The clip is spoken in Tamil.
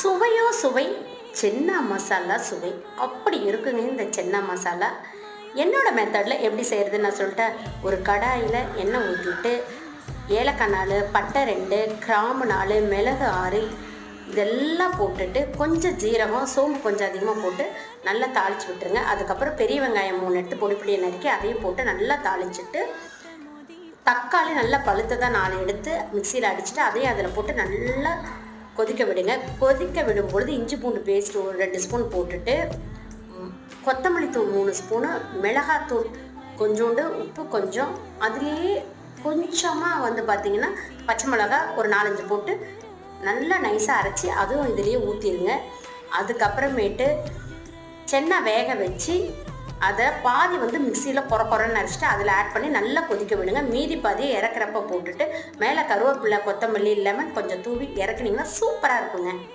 சுவையோ சுவை சென்னா மசாலா சுவை. அப்படி இருக்குங்க இந்த சென்னா மசாலா. என்னோட மெத்தடில் எப்படி செய்கிறதுன்னு நான் சொல்லிட்டேன். ஒரு கடாயில் எண்ணெய் ஊற்றிட்டு ஏலக்காய் நாலு பட்டை ரெண்டு கிராம்பு நாலு மிளகு ஆறு இதெல்லாம் போட்டுட்டு கொஞ்சம் ஜீரகம் சோம்பு கொஞ்சம் அதிகமாக போட்டு நல்லா தாளிச்சு விட்டுருங்க. அதுக்கப்புறம் பெரிய வெங்காயம் மூணு எடுத்து பொடி பொடியை நறுக்கி அதையும் போட்டு நல்லா தாளிச்சிட்டு தக்காளி நல்லா பழுத்ததாக நாலு எடுத்து மிக்சியில் அடிச்சுட்டு அதையும் அதில் போட்டு நல்லா கொதிக்க விடுங்க. கொதிக்க விடும் பொழுது இஞ்சி பூண்டு பேஸ்ட் ஒரு ரெண்டு ஸ்பூன் போட்டுட்டு கொத்தமல்லி தூள் மூணு ஸ்பூனு மிளகாத்தூள் கொஞ்சோண்டு உப்பு கொஞ்சம் அதுலேயே கொஞ்சமாக வந்து பார்த்திங்கன்னா பச்சை மிளகா ஒரு நாலஞ்சு போட்டு நல்லா நைஸாக அரைச்சி அதுவும் இதுலேயே ஊற்றிடுங்க அதுக்கப்புறமேட்டு சென்னை வேக வச்சு அதை பாதி வந்து மிக்சியில் குறை குறைன்னு அரைச்சிட்டு அதில் ஆட் பண்ணி நல்லா கொதிக்க விடுங்க. மீதி பாதியை இறக்குறப்ப போட்டுட்டு மேலே கருவேப்பிலை கொத்தமல்லி இல்லாமல் கொஞ்சம் தூவி இறக்குனீங்கன்னா சூப்பராக இருக்குங்க.